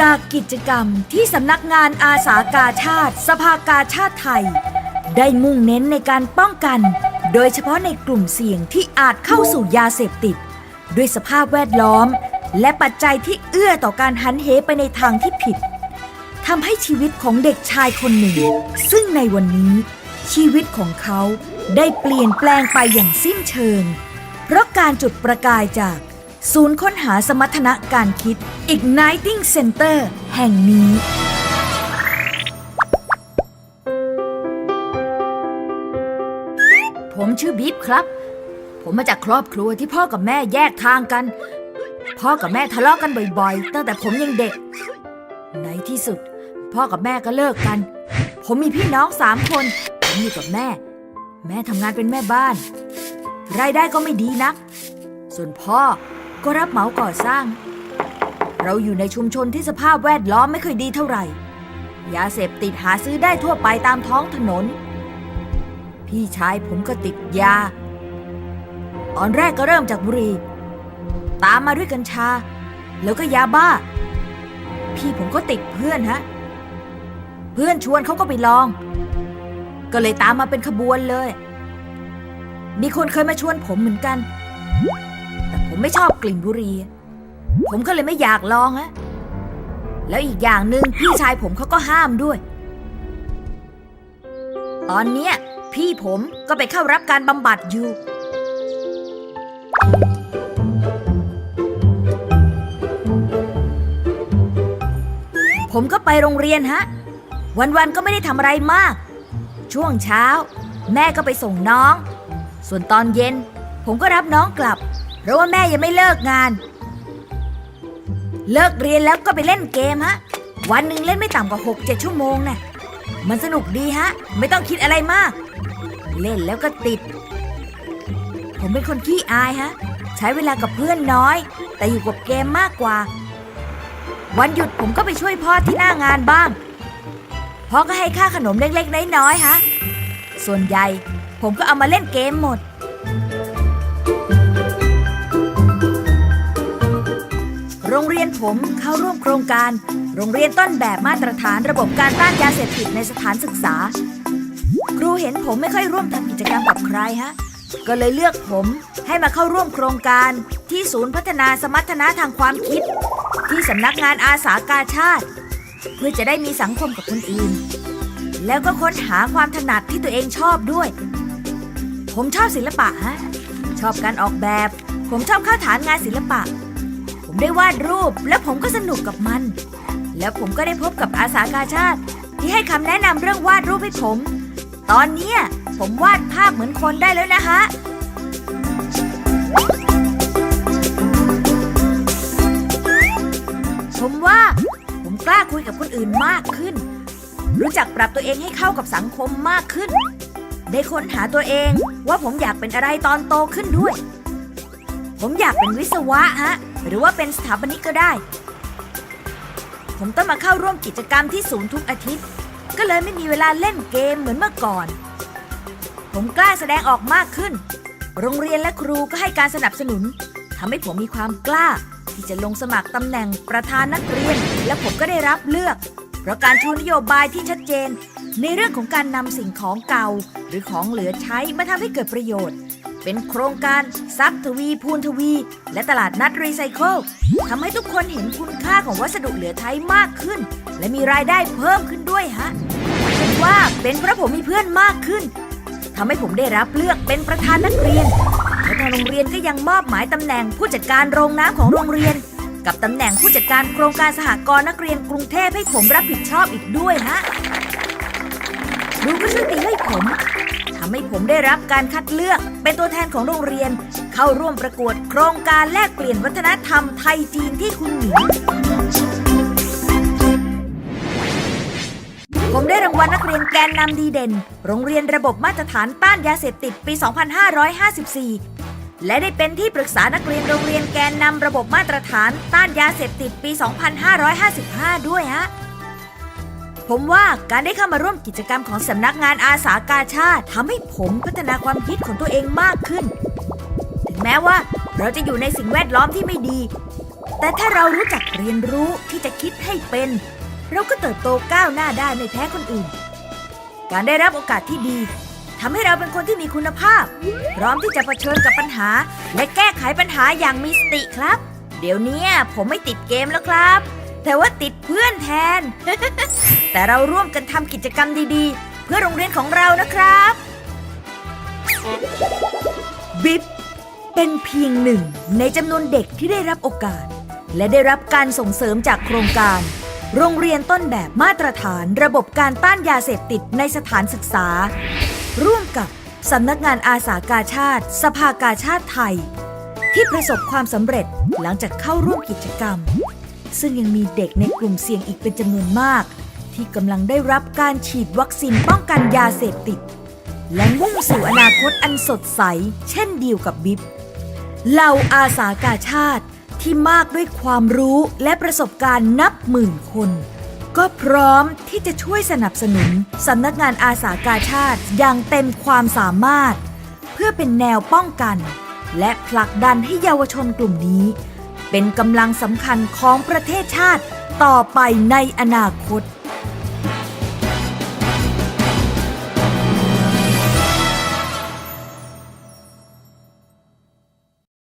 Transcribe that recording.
จากกิจกรรมที่สำนักงานอาสากาชาติ สภากาชาติไทย ได้มุ่งเน้นในการป้องกัน โดยเฉพาะในกลุ่มเสี่ยงที่อาจเข้าสู่ยาเสพติด ด้วยสภาพแวดล้อม และปัจจัยที่เอื้อต่อการหันเหไปในทางที่ผิดทำให้ชีวิตของเด็กชายคนหนึ่ง ซึ่งในวันนี้ ชีวิตของเขาได้เปลี่ยนแปลงไปอย่างสิ้นเชิง เพราะการจุดประกายจาก ศูนย์ค้นหาสมรรถนะการคิด Igniting Center แห่งนี้ ผมชื่อบิ๊บครับ ผมมาจากครอบครัวที่พ่อกับแม่แยกทางกัน พ่อกับแม่ทะเลาะกันบ่อยๆ ตั้งแต่ผมยังเด็ก ในที่สุด พ่อกับแม่ก็เลิกกัน ผมมีพี่น้องสามคนผมอยู่กับแม่ แม่ทำงานเป็นแม่บ้าน รายได้ก็ไม่ดีนัก ส่วนพ่อ ก็รับเหมาก่อสร้าง เราอยู่ในชุมชนที่สภาพแวดล้อมไม่ค่อยดีเท่าไหร่ ยาเสพติดหาซื้อได้ทั่วไปตามท้องถนน พี่ชายผมก็ติดยา ตอนแรกก็เริ่มจากบุหรี่ ตามมาด้วยกัญชา แล้วก็ยาบ้า พี่ผมก็ติดเพื่อนฮะ เพื่อนชวนเขาก็ไปลอง ก็เลยตามมาเป็นขบวนเลย มีคนเคยมาชวนผมเหมือนกัน ผมไม่ชอบกลิ่นบุหรี่ ผมก็เลยไม่อยากลองฮะ แล้วอีกอย่างหนึ่งพี่ชายผมเขาก็ห้ามด้วย ตอนเนี้ยพี่ผมก็ไปเข้ารับการบำบัดอยู่ ผมก็ไปโรงเรียนฮะ วันๆก็ไม่ได้ทำอะไรมาก ช่วงเช้า แม่ก็ไปส่งน้อง ส่วนตอนเย็น ผมก็รับน้องกลับ ราะว่าแม่ยังไม่เลิกงาน เลิกเรียนแล้วก็ไปเล่นเกมฮะ วันหนึ่งเล่นไม่ต่ำกว่า 6 7 ชั่วโมงนะ่ะมันสนุกดีฮะ ไม่ต้องคิดอะไรมาก เล่นแล้วก็ติด ผมเป็นคนขี้อายฮะ ใช้เวลากับเพื่อนน้อย แต่อยู่กับเกมมากกว่า วันหยุดผมก็ไปช่วยพ่อที่หน้างานบ้างพ่อก็ให้ค่าขนมเล็กๆน้อยๆฮะ ส่วนใหญ่ผมก็เอามาเล่นเกมหมด โรงเรียนผมเข้าร่วมโครงการ โรงเรียนต้นแบบมาตรฐานระบบการต้านยาเสพติดในสถานศึกษา ครูเห็นผมไม่ค่อยร่วมทำกิจกรรมกับใครฮะ ก็เลยเลือกผมให้มาเข้าร่วมโครงการที่ศูนย์พัฒนาสมรรถนะทางความคิด ที่สำนักงานอาสากาชาติ เพื่อจะได้มีสังคมกับคนอื่น แล้วก็ค้นหาความถนัดที่ตัวเองชอบด้วย ผมชอบศิลปะฮะชอบการออกแบบ ผมชอบเข้าฐานงานศิลปะ ผมได้วาดรูปและผมก็สนุกกับมัน แล้วผมก็ได้พบกับอาสากาชาติ ที่ให้คำแนะนำเรื่องวาดรูปให้ผม ตอนเนี้ยผมวาดภาพเหมือนคนได้แล้วนะฮะผมว่าผมกล้าคุยกับคนอื่นมากขึ้น รู้จักปรับตัวเองให้เข้ากับสังคมมากขึ้น ได้ค้นหาตัวเองว่าผมอยากเป็นอะไรตอนโตขึ้นด้วย ผมอยากเป็นวิศวะฮะ หรือว่าเป็นสถาปนิกก็ได้ ผมต้องมาเข้าร่วมกิจกรรมที่ศูนย์ทุกอาทิตย์ ก็เลยไม่มีเวลาเล่นเกมเหมือนเมื่อก่อน ผมกล้าแสดงออกมากขึ้น โรงเรียนและครูก็ให้การสนับสนุนทำให้ผมมีความกล้า ที่จะลงสมัครตำแหน่งประธานนักเรียน และผมก็ได้รับเลือก เพราะการชูนโยบายที่ชัดเจน ในเรื่องของการนำสิ่งของเก่า หรือของเหลือใช้มาทำให้เกิดประโยชน์ เป็นโครงการทรัพย์ทวีพูนทวี และตลาดนัดรีไซเคิลทำให้ทุกคนเห็นคุณค่าของวัสดุเหลือใช้มากขึ้น และมีรายได้เพิ่มขึ้นด้วยฮะผมว่าเป็นเพราะผมมีเพื่อนมากขึ้นทำให้ผมได้รับเลือกเป็นประธานนักเรียนและทางโรงเรียนก็ยังมอบหมายตำแหน่งผู้จัดการโรงน้ำของโรงเรียน กับตำแหน่งผู้จัดการโครงการสหกรณ์นักเรียนกรุงเทพให้ผมรับผิดชอบอีกด้วยฮะ ครูก็ช่วยตีให้ผมทำให้ผมได้รับการคัดเลือก เป็นตัวแทนของโรงเรียน เข้าร่วมประกวดโครงการแลกเปลี่ยนวัฒนธรรมไทยจีนที่คุณหมิงผมได้รางวัลนักเรียนแกนนำดีเด่น โรงเรียนระบบมาตรฐานต้านยาเสพติดปี 2554 และได้เป็นที่ปรึกษานักเรียนโรงเรียนแกนนำระบบมาตรฐานต้านยาเสพติดปี 2555 ด้วยฮะ ผมว่าการได้เข้ามาร่วมกิจกรรมของสำนักงานอาสากาชาติทำให้ผมพัฒนาความคิดของตัวเองมากขึ้น ถึงแม้ว่าเราจะอยู่ในสิ่งแวดล้อมที่ไม่ดี แต่ถ้าเรารู้จักเรียนรู้ที่จะคิดให้เป็น เราก็เติบโตก้าวหน้าได้ไม่แพ้คนอื่น การได้รับโอกาสที่ดีทำให้เราเป็นคนที่มีคุณภาพ พร้อมที่จะเผชิญกับปัญหา และแก้ไขปัญหาอย่างมีสติครับ เดี๋ยวนี้ผมไม่ติดเกมแล้วครับ แต่ว่าติดเพื่อนแทน แต่เราร่วมกันทำกิจกรรมดีๆ เพื่อโรงเรียนของเรานะครับ บิ๊บเป็นเพียงหนึ่งในจำนวนเด็กที่ได้รับโอกาส และได้รับการส่งเสริมจากโครงการ โรงเรียนต้นแบบมาตรฐานระบบการต้านยาเสพติดในสถานศึกษา ร่วมกับสำนักงานอาสากาชาติ สภากาชาติไทย ที่ประสบความสำเร็จหลังจากเข้าร่วมกิจกรรม ซึ่งยังมีเด็กในกลุ่มเสี่ยงอีกเป็นจำนวนมาก ที่กำลังได้รับการฉีดวัคซีนป้องกันยาเสพติด และมุ่งสู่อนาคตอันสดใส เช่นเดียวกับบิ๊บเหล่าอาสากาชาติที่มากด้วยความรู้และประสบการณ์นับหมื่นคน ก็พร้อมที่จะช่วยสนับสนุนสำนักงานอาสากาชาติอย่างเต็มความสามารถ เพื่อเป็นแนวป้องกัน และผลักดันให้เยาวชนกลุ่มนี้ เป็นกำลังสำคัญของประเทศชาติต่อไปในอนาคต